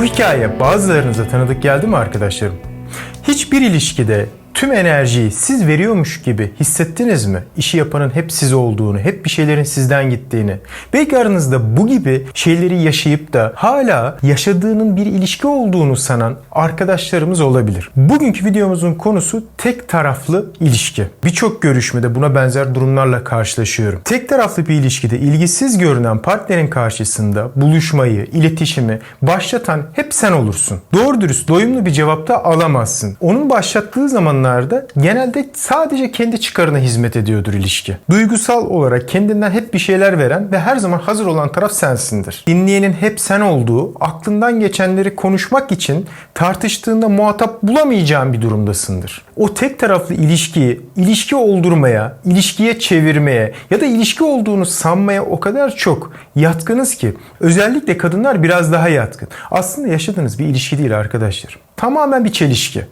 Bu hikaye bazılarınıza tanıdık geldi mi arkadaşlarım? Hiçbir ilişkide tüm enerjiyi siz veriyormuş gibi hissettiniz mi? İşi yapanın hep siz olduğunu, hep bir şeylerin sizden gittiğini. Belki aranızda bu gibi şeyleri yaşayıp da hala yaşadığının bir ilişki olduğunu sanan arkadaşlarımız olabilir. Bugünkü videomuzun konusu tek taraflı ilişki. Birçok görüşmede buna benzer durumlarla karşılaşıyorum. Tek taraflı bir ilişkide ilgisiz görünen partnerin karşısında buluşmayı, iletişimi başlatan hep sen olursun. Doğru dürüst doyumlu bir cevapta alamazsın. Onun başlattığı zamanlarda genelde sadece kendi çıkarına hizmet ediyordur ilişki. Duygusal olarak kendinden hep bir şeyler veren ve her zaman hazır olan taraf sensindir. Dinleyenin hep sen olduğu, aklından geçenleri konuşmak için tartıştığında muhatap bulamayacağın bir durumdasındır. O tek taraflı ilişkiyi ilişki oldurmaya, ilişkiye çevirmeye ya da ilişki olduğunu sanmaya o kadar çok yatkınız ki özellikle kadınlar biraz daha yatkın. Aslında yaşadığınız bir ilişki değil arkadaşlar. Tamamen bir çelişki.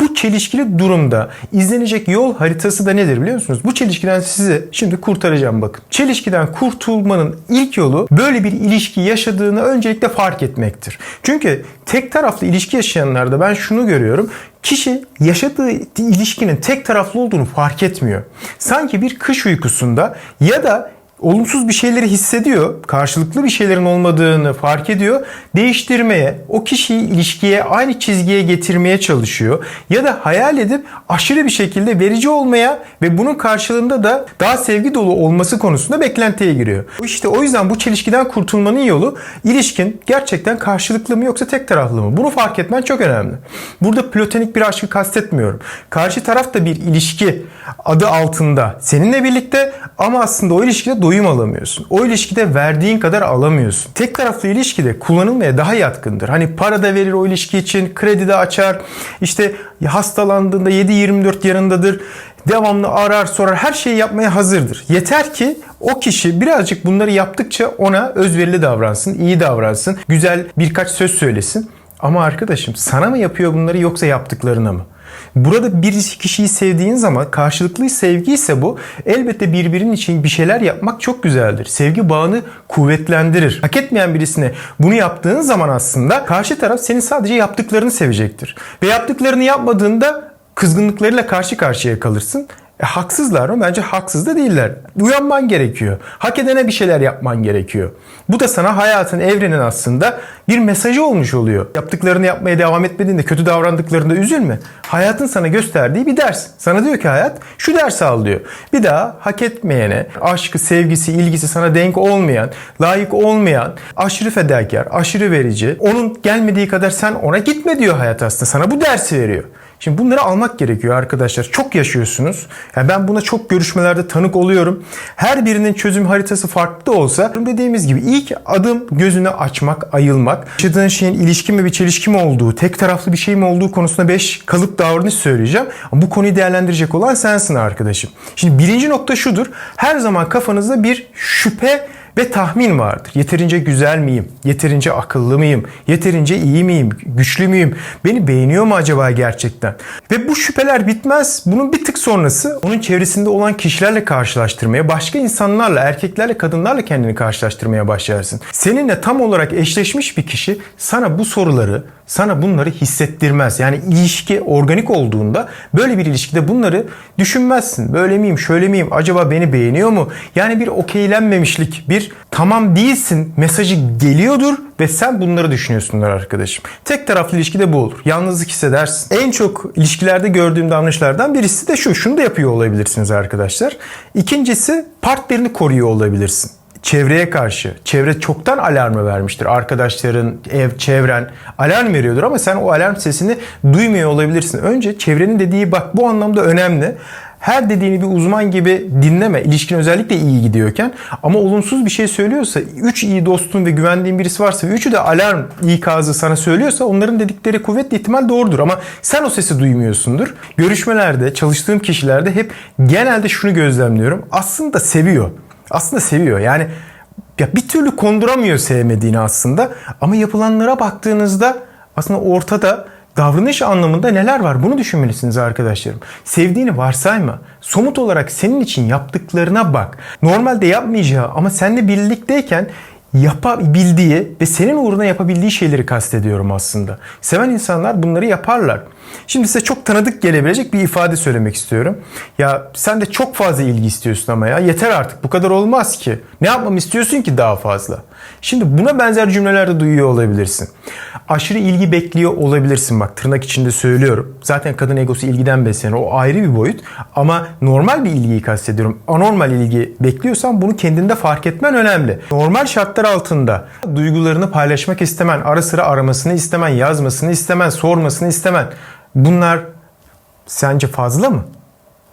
Bu çelişkili durumda izlenecek yol haritası da nedir biliyor musunuz? Bu çelişkiden sizi şimdi kurtaracağım bakın. Çelişkiden kurtulmanın ilk yolu böyle bir ilişki yaşadığını öncelikle fark etmektir. Çünkü tek taraflı ilişki yaşayanlarda ben şunu görüyorum. Kişi yaşadığı ilişkinin tek taraflı olduğunu fark etmiyor. Sanki bir kış uykusunda ya da olumsuz bir şeyleri hissediyor, karşılıklı bir şeylerin olmadığını fark ediyor, değiştirmeye, o kişiyi ilişkiye aynı çizgiye getirmeye çalışıyor ya da hayal edip aşırı bir şekilde verici olmaya ve bunun karşılığında da daha sevgi dolu olması konusunda beklentiye giriyor. İşte o yüzden bu çelişkiden kurtulmanın yolu ilişkin gerçekten karşılıklı mı yoksa tek taraflı mı? Bunu fark etmen çok önemli. Burada platonik bir aşkı kastetmiyorum. Karşı taraf da bir ilişki adı altında seninle birlikte ama aslında o ilişkide doyum alamıyorsun. O ilişkide verdiğin kadar alamıyorsun. Tek taraflı ilişkide kullanılmaya daha yatkındır. Hani para da verir o ilişki için, kredi de açar. İşte hastalandığında 7-24 yanındadır. Devamlı arar sorar her şeyi yapmaya hazırdır. Yeter ki o kişi birazcık bunları yaptıkça ona özverili davransın, iyi davransın, güzel birkaç söz söylesin. Ama arkadaşım sana mı yapıyor bunları yoksa yaptıklarına mı? Burada bir kişiyi sevdiğin zaman karşılıklı sevgi ise bu elbette birbirinin için bir şeyler yapmak çok güzeldir. Sevgi bağını kuvvetlendirir. Hak etmeyen birisine bunu yaptığın zaman aslında karşı taraf senin sadece yaptıklarını sevecektir. Ve yaptıklarını yapmadığında kızgınlıklarıyla karşı karşıya kalırsın. E, haksızlar mı? Bence haksız da değiller. Uyanman gerekiyor. Hak edene bir şeyler yapman gerekiyor. Bu da sana hayatın, evrenin aslında bir mesajı olmuş oluyor. Yaptıklarını yapmaya devam etmediğinde, kötü davrandıklarında üzülme. Hayatın sana gösterdiği bir ders. Sana diyor ki hayat şu dersi al diyor. Bir daha hak etmeyene, aşkı, sevgisi, ilgisi sana denk olmayan, layık olmayan, aşırı fedakar, aşırı verici, onun gelmediği kadar sen ona gitme diyor hayat aslında. Sana bu dersi veriyor. Şimdi bunları almak gerekiyor arkadaşlar. Çok yaşıyorsunuz. Yani ben buna çok görüşmelerde tanık oluyorum. Her birinin çözüm haritası farklı da olsa dediğimiz gibi ilk adım gözünü açmak, ayılmak. Yaşadığın şeyin ilişki mi bir çelişki mi olduğu, tek taraflı bir şey mi olduğu konusunda 5 kalıp davranış söyleyeceğim. Ama bu konuyu değerlendirecek olan sensin arkadaşım. Şimdi birinci nokta şudur. Her zaman kafanızda bir şüphe ve tahmin vardır. Yeterince güzel miyim? Yeterince akıllı mıyım? Yeterince iyi miyim? Güçlü müyüm? Beni beğeniyor mu acaba gerçekten? Ve bu şüpheler bitmez. Bunun bir tık sonrası onun çevresinde olan kişilerle karşılaştırmaya, başka insanlarla, erkeklerle, kadınlarla kendini karşılaştırmaya başlarsın. Seninle tam olarak eşleşmiş bir kişi sana bu soruları, sana bunları hissettirmez. Yani ilişki organik olduğunda böyle bir ilişkide bunları düşünmezsin. Böyle miyim, şöyle miyim, acaba beni beğeniyor mu? Yani bir okeylenmemişlik, bir tamam değilsin mesajı geliyordur ve sen bunları düşünüyorsundur arkadaşım. Tek taraflı ilişkide bu olur. Yalnızlık hissedersin. En çok ilişkilerde gördüğüm davranışlardan birisi de şu. Şunu da yapıyor olabilirsiniz arkadaşlar. İkincisi partnerini koruyor olabilirsin çevreye karşı. Çevre çoktan alarmı vermiştir. Arkadaşların, ev, çevren alarm veriyordur ama sen o alarm sesini duymuyor olabilirsin. Önce çevrenin dediği bak bu anlamda önemli. Her dediğini bir uzman gibi dinleme. İlişkin özellikle iyi gidiyorken ama olumsuz bir şey söylüyorsa, 3 iyi dostun ve güvendiğin birisi varsa ve üçü de alarm ikazı sana söylüyorsa onların dedikleri kuvvetli ihtimal doğrudur ama sen o sesi duymuyorsundur. Görüşmelerde, çalıştığım kişilerde hep genelde şunu gözlemliyorum. Aslında seviyor aslında seviyor. Yani ya bir türlü konduramıyor sevmediğini aslında ama yapılanlara baktığınızda aslında ortada davranış anlamında neler var bunu düşünmelisiniz arkadaşlarım. Sevdiğini varsayma. Somut olarak senin için yaptıklarına bak. Normalde yapmayacağı ama seninle birlikteyken yapabildiği ve senin uğruna yapabildiği şeyleri kastediyorum aslında. Seven insanlar bunları yaparlar. Şimdi size çok tanıdık gelebilecek bir ifade söylemek istiyorum. Ya sen de çok fazla ilgi istiyorsun ama ya yeter artık bu kadar olmaz ki. Ne yapmamı istiyorsun ki daha fazla? Şimdi buna benzer cümlelerde duyuyor olabilirsin. Aşırı ilgi bekliyor olabilirsin bak tırnak içinde söylüyorum. Zaten kadın egosu ilgiden beslenir o ayrı bir boyut. Ama normal bir ilgiyi kastediyorum. Anormal ilgi bekliyorsan bunu kendinde fark etmen önemli. Normal şartlar altında duygularını paylaşmak istemen, ara sıra aramasını istemen, yazmasını istemen, sormasını istemen. Bunlar sence fazla mı?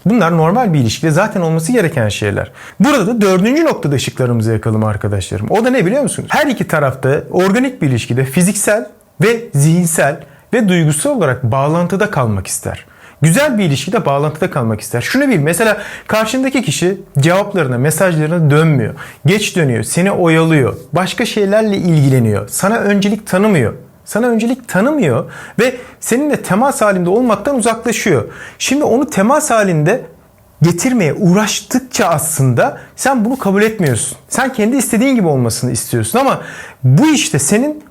Bunlar normal bir ilişkide zaten olması gereken şeyler. Burada da dördüncü noktada ışıklarımızı yakalım arkadaşlarım. O da ne biliyor musunuz? Her iki tarafta organik bir ilişkide fiziksel ve zihinsel ve duygusal olarak bağlantıda kalmak ister. Güzel bir ilişkide bağlantıda kalmak ister. Şunu bil mesela karşındaki kişi cevaplarına, mesajlarına dönmüyor. Geç dönüyor, seni oyalıyor, başka şeylerle ilgileniyor, sana öncelik tanımıyor sana öncelik tanımıyor ve seninle temas halinde olmaktan uzaklaşıyor. Şimdi onu temas halinde getirmeye uğraştıkça aslında sen bunu kabul etmiyorsun. Sen kendi istediğin gibi olmasını istiyorsun ama bu işte senin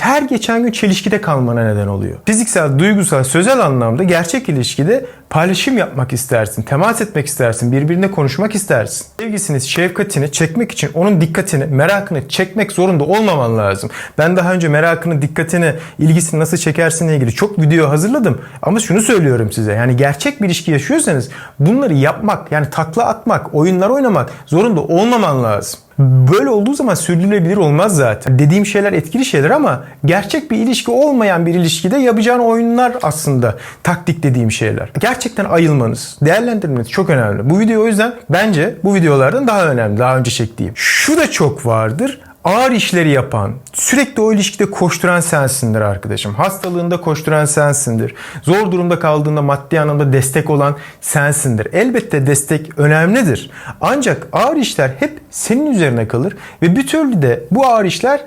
her geçen gün çelişkide kalmana neden oluyor. Fiziksel, duygusal, sözel anlamda gerçek ilişkide paylaşım yapmak istersin, temas etmek istersin, birbirine konuşmak istersin. Sevgisini, şefkatini çekmek için onun dikkatini, merakını çekmek zorunda olmaman lazım. Ben daha önce merakını, dikkatini, ilgisini nasıl çekersin ile ilgili çok video hazırladım. Ama şunu söylüyorum size. Yani gerçek bir ilişki yaşıyorsanız bunları yapmak, yani takla atmak, oyunlar oynamak zorunda olmaman lazım. Böyle olduğu zaman sürdürülebilir olmaz zaten. Dediğim şeyler etkili şeyler ama gerçek bir ilişki olmayan bir ilişkide yapacağın oyunlar aslında taktik dediğim şeyler. Gerçekten ayılmanız, değerlendirmeniz çok önemli. Bu video o yüzden bence bu videolardan daha önemli. Daha önce çektiğim. Şu da çok vardır ağır işleri yapan, sürekli o ilişkide koşturan sensindir arkadaşım. Hastalığında koşturan sensindir. Zor durumda kaldığında maddi anlamda destek olan sensindir. Elbette destek önemlidir. Ancak ağır işler hep senin üzerine kalır ve bir türlü de bu ağır işler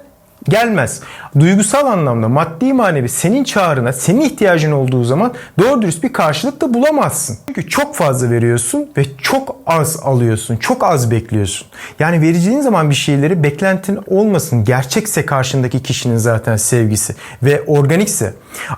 gelmez. Duygusal anlamda maddi manevi senin çağrına, senin ihtiyacın olduğu zaman doğru dürüst bir karşılık da bulamazsın. Çünkü çok fazla veriyorsun ve çok az alıyorsun. Çok az bekliyorsun. Yani vereceğin zaman bir şeyleri beklentin olmasın. Gerçekse karşındaki kişinin zaten sevgisi ve organikse.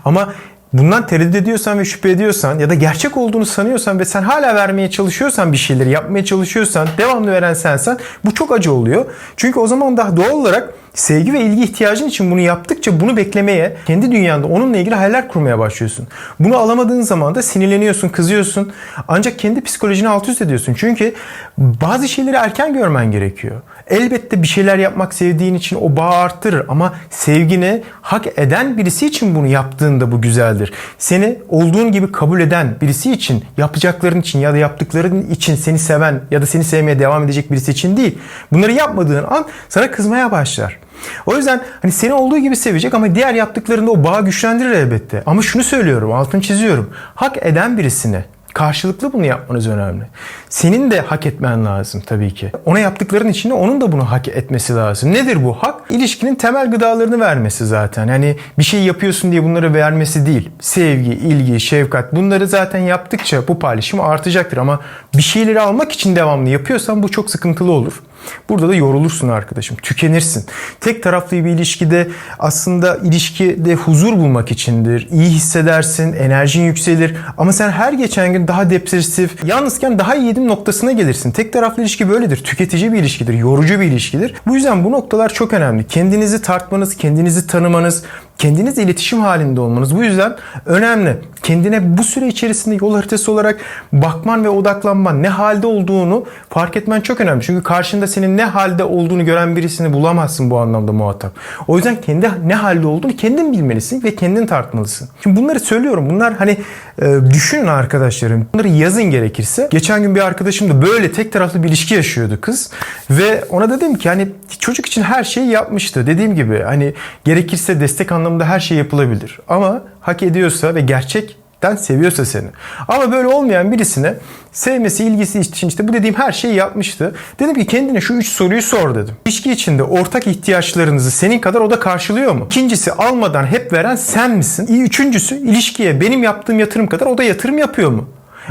Ama bundan tereddüt ediyorsan ve şüphe ediyorsan ya da gerçek olduğunu sanıyorsan ve sen hala vermeye çalışıyorsan bir şeyleri yapmaya çalışıyorsan devamlı veren sensen bu çok acı oluyor. Çünkü o zaman daha doğal olarak sevgi ve ilgi ihtiyacın için bunu yaptıkça bunu beklemeye, kendi dünyanda onunla ilgili hayaller kurmaya başlıyorsun. Bunu alamadığın zaman da sinirleniyorsun, kızıyorsun. Ancak kendi psikolojini alt üst ediyorsun. Çünkü bazı şeyleri erken görmen gerekiyor. Elbette bir şeyler yapmak sevdiğin için o bağı arttırır ama sevgini hak eden birisi için bunu yaptığında bu güzeldir. Seni olduğun gibi kabul eden birisi için, yapacakların için ya da yaptıkların için seni seven ya da seni sevmeye devam edecek birisi için değil. Bunları yapmadığın an sana kızmaya başlar. O yüzden hani seni olduğu gibi sevecek ama diğer yaptıklarında o bağı güçlendirir elbette. Ama şunu söylüyorum, altını çiziyorum. Hak eden birisine Karşılıklı bunu yapmanız önemli. Senin de hak etmen lazım tabii ki. Ona yaptıkların içinde onun da bunu hak etmesi lazım. Nedir bu hak? İlişkinin temel gıdalarını vermesi zaten. Yani bir şey yapıyorsun diye bunları vermesi değil. Sevgi, ilgi, şefkat bunları zaten yaptıkça bu paylaşım artacaktır. Ama bir şeyleri almak için devamlı yapıyorsan bu çok sıkıntılı olur. Burada da yorulursun arkadaşım. Tükenirsin. Tek taraflı bir ilişkide aslında ilişkide huzur bulmak içindir. İyi hissedersin, enerjin yükselir. Ama sen her geçen gün daha depresif, yalnızken daha iyi yedim noktasına gelirsin. Tek taraflı ilişki böyledir. Tüketici bir ilişkidir, yorucu bir ilişkidir. Bu yüzden bu noktalar çok önemli. Kendinizi tartmanız, kendinizi tanımanız, kendinizle iletişim halinde olmanız bu yüzden önemli. Kendine bu süre içerisinde yol haritası olarak bakman ve odaklanman, ne halde olduğunu fark etmen çok önemli. Çünkü karşında senin ne halde olduğunu gören birisini bulamazsın bu anlamda muhatap. O yüzden kendi ne halde olduğunu kendin bilmelisin ve kendin tartmalısın. Şimdi bunları söylüyorum. Bunlar hani e, düşünün arkadaşlarım. Bunları yazın gerekirse. Geçen gün bir arkadaşım da böyle tek taraflı bir ilişki yaşıyordu kız. Ve ona dedim ki hani çocuk için her şeyi yapmıştı. Dediğim gibi hani gerekirse destek anlamında her şey yapılabilir. Ama hak ediyorsa ve gerçekten seviyorsa seni. Ama böyle olmayan birisine sevmesi, ilgisi için işte bu dediğim her şeyi yapmıştı. Dedim ki kendine şu üç soruyu sor dedim. İlişki içinde ortak ihtiyaçlarınızı senin kadar o da karşılıyor mu? İkincisi almadan hep veren sen misin? Üçüncüsü ilişkiye benim yaptığım yatırım kadar o da yatırım yapıyor mu?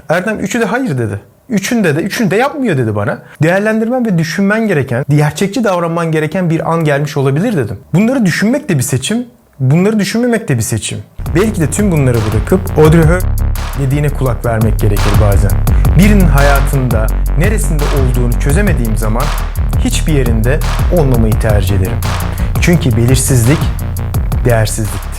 Erdem üçü de hayır dedi. Üçünde de üçünü de yapmıyor dedi bana. Değerlendirmen ve düşünmen gereken, gerçekçi davranman gereken bir an gelmiş olabilir dedim. Bunları düşünmek de bir seçim, bunları düşünmemek de bir seçim. Belki de tüm bunları bırakıp Audrey Hepburn dediğine kulak vermek gerekir bazen. Birinin hayatında neresinde olduğunu çözemediğim zaman hiçbir yerinde olmamayı tercih ederim. Çünkü belirsizlik değersizliktir.